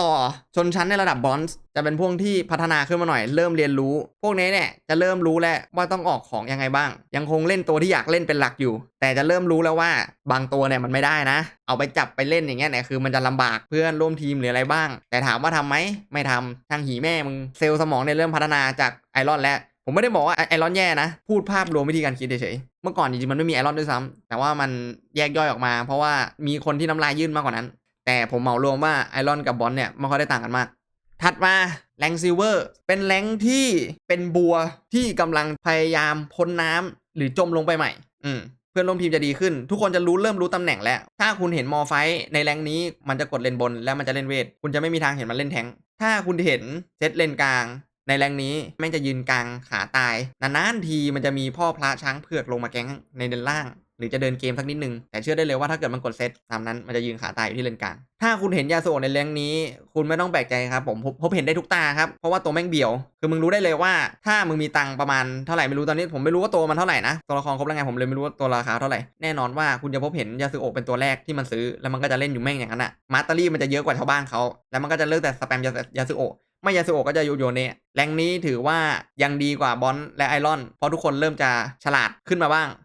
ต่อชนชั้นในระดับบรอนซ์จะเป็นพวกที่พัฒนาขึ้นมาหน่อยเริ่มเรียนรู้ พวกนี้เนี่ยจะเริ่มรู้แล้วว่าต้องออกของยังไงบ้าง ยังคงเล่นตัวที่อยากเล่นเป็นหลักอยู่ แต่จะเริ่มรู้แล้วว่าบางตัวเนี่ยมันไม่ได้นะ เอาไปจับไปเล่นอย่างเงี้ยเนี่ยคือมันจะลำบากเพื่อนร่วมทีมหรืออะไรบ้าง แต่ถามว่าทำไหมไม่ทำช่างหีแม่มึงเซลล์สมองเนี่ยเริ่มพัฒนาจากไอรอนแล้วผมไม่ได้บอกว่าไอรอนแย่นะ พูดภาพรวมวิธีการคิดเฉยๆเมื่อก่อนจริงๆมันไม่มีไอรอนด้วยซ้ำแต่ว่ามันแยกย่อยออกมา เพราะว่ามีคนที่น้ำลายยื่นมากกว่านั้น แต่ผมเหมารวมว่าไอรอนกับบอลเนี่ยไม่ค่อยได้ต่างกันมาก ถัดมาแรงซิลเวอร์เป็นแรงที่เป็นบัวที่กำลังพยายามพ้นน้ำหรือจมลงไปใหม่ อืมเพื่อนร่วมทีมจะดีขึ้น ทุกคนจะรู้เริ่มรู้ตำแหน่งแล้ว ถ้าคุณเห็นมอไฟในแรงนี้มันจะกดเลนบนแล้วมันจะเล่นเวท คุณจะไม่มีทางเห็นมันเล่นแทง ถ้าคุณเห็นเซตเลนกลาง ในแรงนี้แม่งจะยืนกลางขาตาย นานๆทีมันจะมีพ่อพระช้างเผือกลงมาแก๊งในเลนล่าง รือจะเดินเกมสักนิดนึง แต่เชื่อได้เลยว่าถ้าเกิดมันกดเซตตามนั้นมันจะยืนขาตายอยู่ที่เลนกลางถ้าคุณเห็นยาโซในแรงนี้ คุณไม่ต้องแปลกใจครับผมผมผมเห็นได้ทุกตาครับเพราะว่าตัวแม่งเบี่ยว คือมึงรู้ได้เลยว่า ถ้ามึงมีตังประมาณเท่าไหร่ไม่รู้ตอนนี้ผมไม่รู้ว่าตัวมันเท่าไหร่นะตัวละครครบแล้วไงผมเลยไม่รู้ว่าตัวราคาเท่าไหร่แน่นอนว่าคุณจะพบเห็นยาซึโอเป็นตัวแรกที่มันซื้อแล้วมันก็จะเล่นอยู่แม่งอย่างนั้นอะมาสเตอรี่มันจะเยอะกว่าชาวบ้านเขาแล้วมันก็จะเลิกแต่สแปมยาซึโอไม่ยาสุโอก็จะโยโยเนะแรงนี้ถือว่ายังดีกว่าบอลและไอรอน เพราะทุกคนเริ่มจะฉลาดขึ้นมาบ้าง